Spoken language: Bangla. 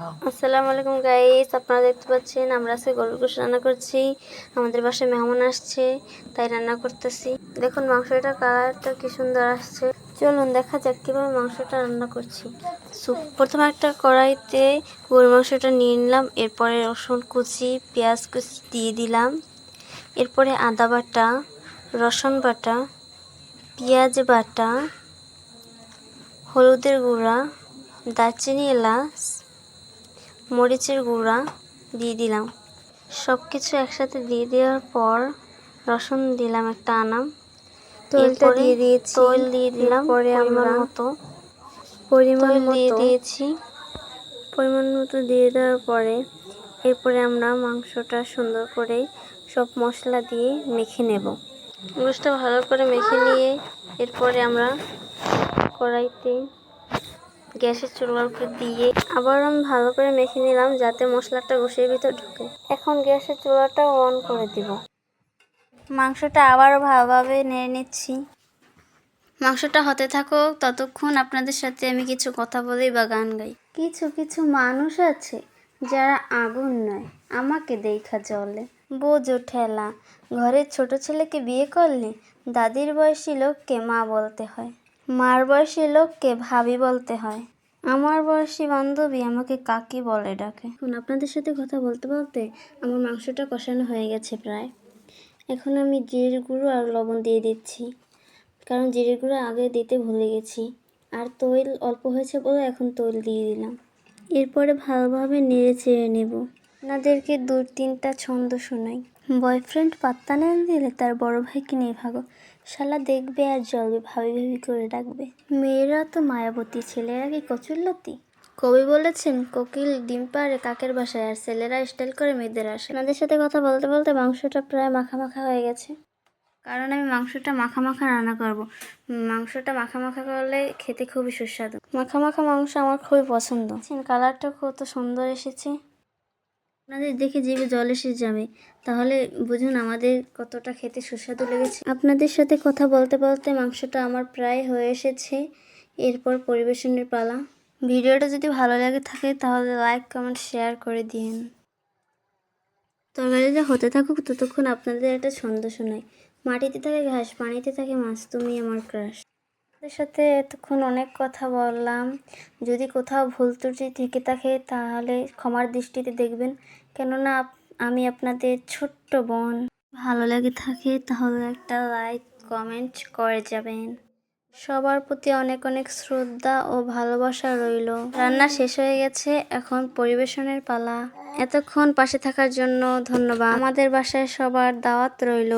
আসসালামু আলাইকুম গাইস আপনারা দেখতে পাচ্ছেন, আমরা আজকে গরুর গোশ রান্না করছি। আমাদের বাসায় মেহমান আসছে, তাই রান্না করতেছি। দেখুন মাংসটার কালারটা কি সুন্দর আসছে। চলুন দেখা যাক কীভাবে মাংসটা রান্না করছি। সো, প্রথমে একটা কড়াইতে গরুর মাংসটা নিয়ে নিলাম, এরপরে রসুন কুচি, পেঁয়াজ কুচি দিয়ে দিলাম। এরপরে আদা বাটা, রসুন বাটা, পেঁয়াজ বাটা, হলুদের গুঁড়া, দারচিনি এলাচ মরিচের গুঁড়া দিয়ে দিলাম। সব কিছু একসাথে দিয়ে দেওয়ার পর রসুন দিলাম একটা আনাম তৈলটা দিয়ে দিয়েছি। তৈল দিয়ে দিলাম পরে আমার মতো। পরিমাণ দিয়ে দিয়েছি। পরিমাণ মতো দিয়ে দেওয়ার পরে এরপরে আমরা মাংসটা সুন্দর করে সব মশলা দিয়ে মেখে নেব। গোষ্ঠটা ভালো করে মেখে নিয়ে এরপরে আমরা কড়াইতে গ্যাসের চুলার উপর দিয়ে আবার আমি ভালো করে মেখে নিলাম যাতে মশলাটা গোশের ভিতর ঢুকে। এখন গ্যাসের চুলাটা অন করে দিব। মাংসটা আবারও ভালোভাবে নেড়ে নিচ্ছি। মাংসটা হতে থাকুক, ততক্ষণ আপনাদের সাথে আমি কিছু কথা বলি বা গান গাই। কিছু কিছু মানুষ আছে যারা আগুন নয়, আমাকে দেখা জলে বোঝো ঠেলা, ঘরের ছোট ছেলেকে বিয়ে করলে দাদির বয়সী লোককে মা বলতে হয়। মার বয়সী লোককে ভাবি বলতে হয়। আমার বয়সী বান্ধবী আমাকে কাকি বলে ডাকে। এখন আপনাদের সাথে কথা বলতে বলতে আমার মাংসটা কষানো হয়ে গেছে প্রায়। এখন আমি জিরের গুঁড়ো আর লবণ দিয়ে দিচ্ছি। কারণ জিরের গুঁড়ো আগে দিতে ভুলে গেছি। আর তৈল অল্প হয়েছে বলে এখন তৈল দিয়ে দিলাম। এরপরে ভালোভাবে নেড়ে চেড়ে নেব। আপনাদেরকে দু তিনটা ছন্দ শোনাই। বয়ফ্রেন্ড পাত্তা না দিলে তার বড় ভাইকে নিয়ে ভাগো শালা দেখবে আর জ্বলবে ভাবি ভাবি করে ডাকবে। মেয়েরা তো মায়াবতী, ছেলেরা কি কচুল্লতি কবি বলেছেন, কোকিল ডিম পাড়ে কাকের বাসায়, আর ছেলেরা স্টাইল করে মেয়েদের আসে আপনাদের সাথে কথা বলতে বলতে মাংসটা প্রায় মাখা মাখা হয়ে গেছে। কারণ আমি মাংসটা মাখা মাখা রান্না করব। মাংসটা মাখা মাখা করলে খেতে খুবই সুস্বাদু। মাখা মাখা মাংস আমার খুবই পছন্দ। কালারটা কত সুন্দর এসেছে। আপনাদের দেখে জিভে জল এসে যাবে। তাহলে বুঝুন আমাদের কতটা খেতে সুস্বাদু লেগেছে। আপনাদের সাথে কথা বলতে বলতে মাংসটা আমার প্রায় হয়ে এসেছে। এরপর পরিবেশনের পালা। ভিডিওটা যদি ভালো লাগে থাকে, তাহলে লাইক কমেন্ট শেয়ার করে দিন। তরকারিটা হতে থাকুক, ততক্ষণ আপনাদের একটা ছন্দ শোনাই। মাটিতে থাকে ঘাস, পানিতে থাকে মাছ, তুমি আমার ক্রাশ আপনাদের সাথে এতক্ষণ অনেক কথা বললাম। যদি কোথাও ভুল ত্রুটি থেকে থাকে, তাহলে ক্ষমার দৃষ্টিতে দেখবেন। কেননা আমি আপনাদের ছোট্ট বোন। ভালো লাগে থাকে তাহলে একটা লাইক কমেন্ট করে যাবেন। সবার প্রতি অনেক অনেক শ্রদ্ধা ও ভালোবাসা রইল। রান্না শেষ হয়ে গেছে, এখন পরিবেশনের পালা। এতক্ষণ পাশে থাকার জন্য ধন্যবাদ। আমাদের বাসায় সবার দাওয়াত রইল।